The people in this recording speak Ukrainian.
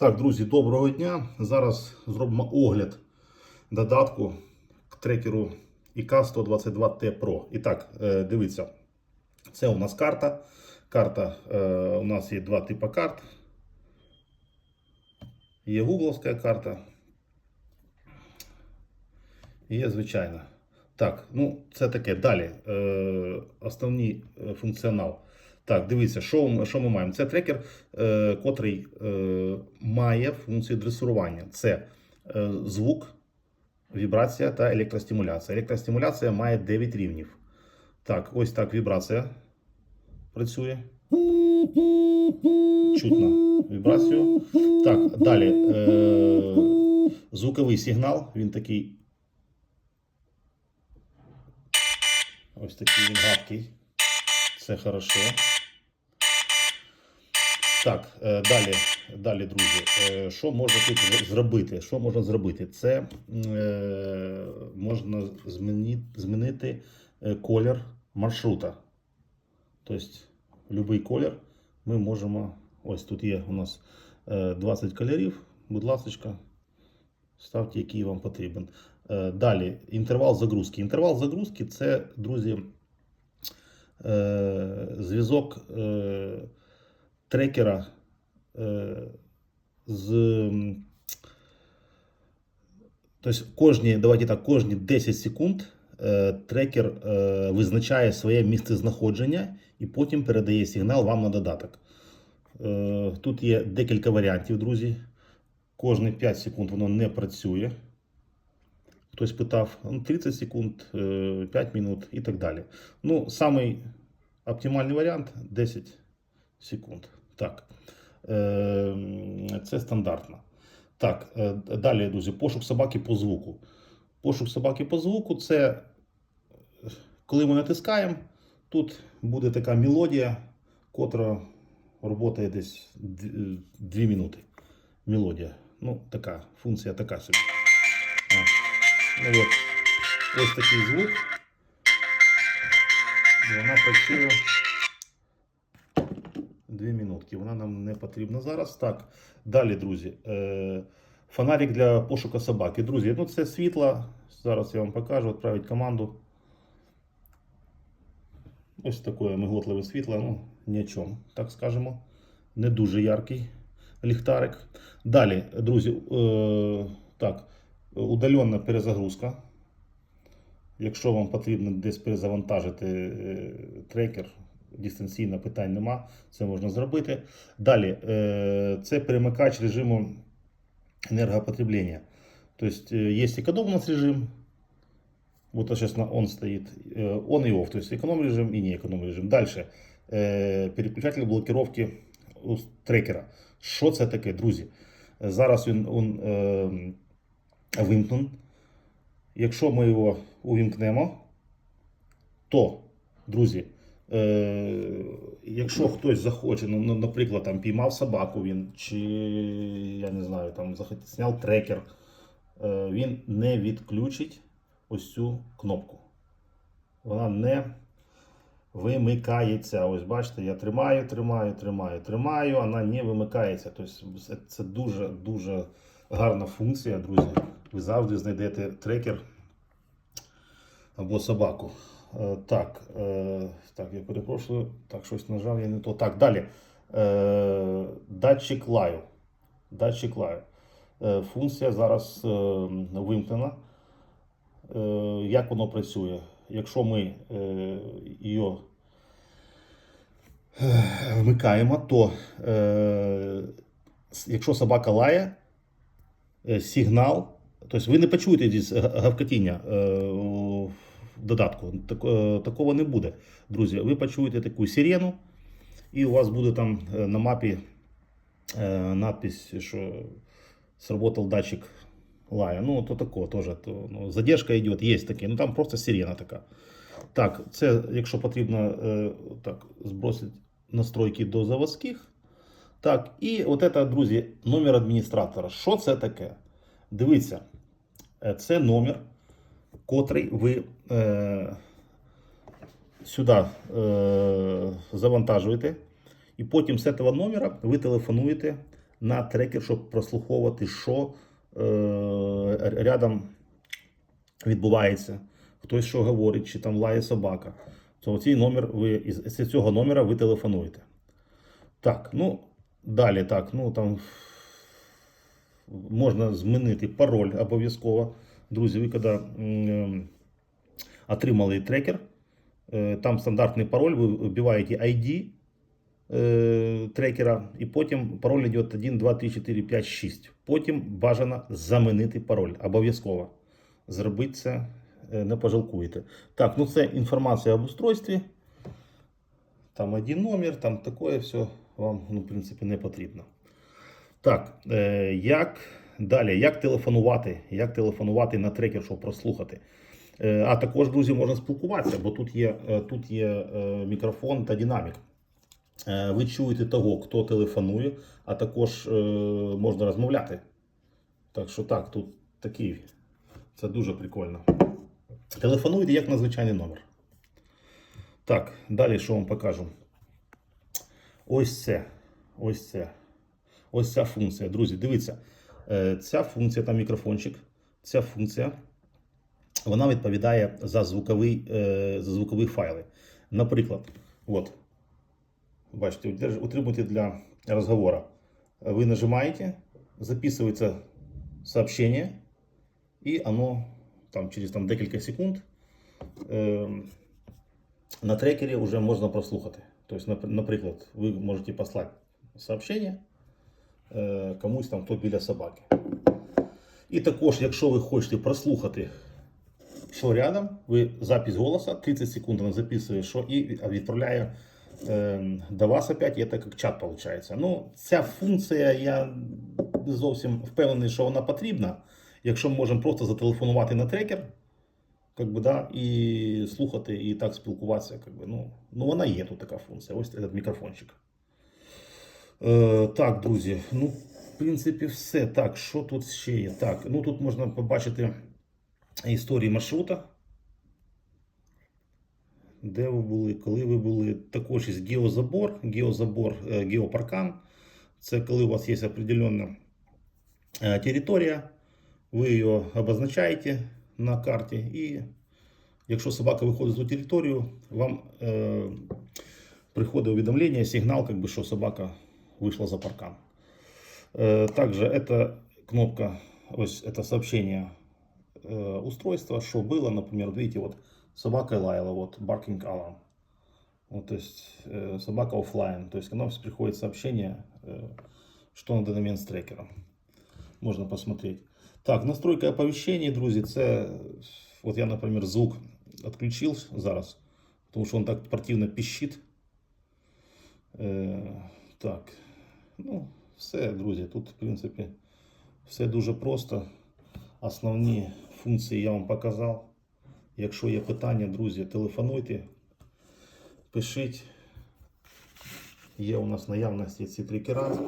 Так, друзі, доброго дня. Зараз зробимо огляд додатку к трекеру IK 122T Pro. І так, е, дивіться, це у нас карта. Карта, е, у нас є два типи карт. Є гугловська карта. Є звичайна. Так, ну це таке. Далі. Е, основний функціонал. Так, дивіться, що, що ми маємо. Це трекер, е, котрий е, має функцію дресурування. Це е, звук, вібрація та електростимуляція. Електростимуляція має 9 рівнів. Так, ось так вібрація працює. Чутно вібрацію. Так, далі. Е, звуковий сигнал. Він такий. Ось такий він гадкий. Це хорошо. Так, е, далі, далі, друзі. Е, Що можна тут зробити? Що можна зробити? Це е, можна змінити, змінити колір маршрута. Тобто, будь-який колір ми можемо. Ось тут є у нас е, 20 кольорів. Будь ласка, ставте, який вам потрібен. Далі, інтервал загрузки. Інтервал загрузки це, друзі, зв'язок трекера е, з. Тобто кожні, давайте так, кожні 10 секунд е, трекер е, визначає своє місце знаходження і потім передає сигнал вам на додаток. Е, тут є декілька варіантів, друзі. Кожні 5 секунд воно не працює. Хтось питав ну, 30 секунд, е, 5 минут і так далі. Ну, самий оптимальний варіант 10 секунд. Так. Е, Це стандартно. Так, е, далі, друзі, пошук собаки по звуку. Пошук собаки по звуку це е, коли ми натискаємо, тут буде така мелодія, котра роботає десь 2 минути. Мелодія. Ну, така функція така собі. Ну, от, ось такий звук. І вона працює 2 минутки. Вона нам не потрібна зараз. Так, далі, друзі. Е, фонарик для пошуку собаки. Друзі, ну це світло. Зараз я вам покажу, відправить команду. Ось таке миглотливе світло, ну, ні о чому, так скажемо. Не дуже яркий ліхтарик. Далі, друзі, е, так, удалена перезагрузка. Якщо вам потрібно десь перезавантажити е, трекер, дистанційно питань нема, це можна зробити. Далі, е, це перемикач режиму енергопотреблення. Тобто е, є економний режим. Вот сейчас на он стоит. э, Он и off, то есть эконом режим и не эконом режим. Дальше. э, Переключатель блокировки у трекера. Що це таке, друзі? Е, Зараз він, він е, вимкнен. Якщо ми його увімкнемо, то, друзі, е, якщо хтось захоче, ну, ну, наприклад, там піймав собаку він, чи я не знаю, там зняв трекер, е, він не відключить ось цю кнопку. Вона не вимикається. Ось бачите, я тримаю, тримаю, тримаю, тримаю, вона не вимикається. Тобто це- це дуже дуже гарна функція, друзі. Ви завжди знайдете трекер або собаку. Е, Так, е, так, я перепрошую. Так, щось нажав, я не то. Так, далі. Е, Датчик лаю. Датчик лаю. Функція зараз вимкнена. Як воно працює? Якщо ми е, вмикаємо, то якщо собака лає, сигнал, тобто ви не почуєте гавкотіння додатку. Так, е, такого не буде, друзі. Ви почуєте таку сирену, і у вас буде там е, на мапі е, надпись, що сработал датчик лая. Ну, то такого теж. То, ну, задержка йде, є таке. Ну там просто сирена така. Так, це, якщо потрібно так, збросити настройки до заводських. Так, і от це, друзі, номер адміністратора. Що це таке? Дивіться, це номер, котрий ви е, сюди е, завантажуєте. І потім з цього номера ви телефонуєте на трекер, щоб прослуховувати, що е, рядом відбувається, хтось що говорить, чи там лає собака. То цей номер ви з цього номера ви телефонуєте. Так, ну далі так, ну там можна змінити пароль обов'язково. Друзі, ви коли отримали трекер, е, там стандартний пароль, ви вбиваєте ID е, трекера, і потім пароль йде 1, 2, 3, 4, 5, 6. Потім бажано замінити пароль. Обов'язково. Зробити це е, не пожалкуєте. Так, ну це інформація об устройстві. Там один номер, там таке все вам, ну, в принципі, не потрібно. Так, як далі? Як телефонувати? Як телефонувати на трекер, щоб прослухати? Е, а також, друзі, можна спілкуватися, бо тут є, е, тут є е, мікрофон та динамік. Ви чуєте того, хто телефонує, а також можна розмовляти. Так що так, тут такий. Це дуже прикольно. Телефонуйте як на звичайний номер. Так, далі що вам покажу? Ось це. Ось це. Ось ця функція. Друзі, дивіться. Е, Ця функція, там мікрофончик. Ця функція вона відповідає за звуковий, е, за звукові файли. Наприклад, от, бачите, утримуйте для розговору. Вы нажимаете, записывается сообщение, и оно там, через там, декілька секунд е, на трекері вже можна прослухати. Тобто, наприклад, ви можете послати сообщення комусь там, хто біля собаки. І також, якщо ви хочете прослухати, що рядом, ви запись голоса, 30 секунд вона записує, що і відправляє е, до вас опять, і це як чат виходить. Ну, ця функція, я зовсім впевнений, що вона потрібна. Якщо ми можемо просто зателефонувати на трекер, как би, да, і слухати, і так спілкуватися. Как би, ну, ну, вона є тут така функція. Ось этот мікрофончик. Е, так, друзі, ну, в принципі, все. Так, що тут ще є? Так, ну тут можна побачити історії маршрута. Де ви були, коли ви були, також є геозабор, геозабор, е, геопаркан. Це коли у вас є определенна е, територія, ви її обозначаєте на карті, і якщо собака виходить з ту територію, вам е, приходить уведомлення, сигнал, бы, що собака вийшла за паркан. Э, Также эта кнопка, ось это сообщение э, устройства, что было, например, видите, вот собака лаяла, вот barking alarm. Вот, то есть э, собака офлайн, то есть оно приходит сообщение, э, что на данный момент с трекером. Можно посмотреть. Так, настройка оповещений, друзі, це, от я, наприклад, звук відключив зараз, тому що він так противно пищить. Е, так, Ну, все, друзі, тут, в принципі, все дуже просто. Основні функції я вам показав. Якщо є питання, друзі, телефонуйте, пишіть. Є у нас наявності ці трекера.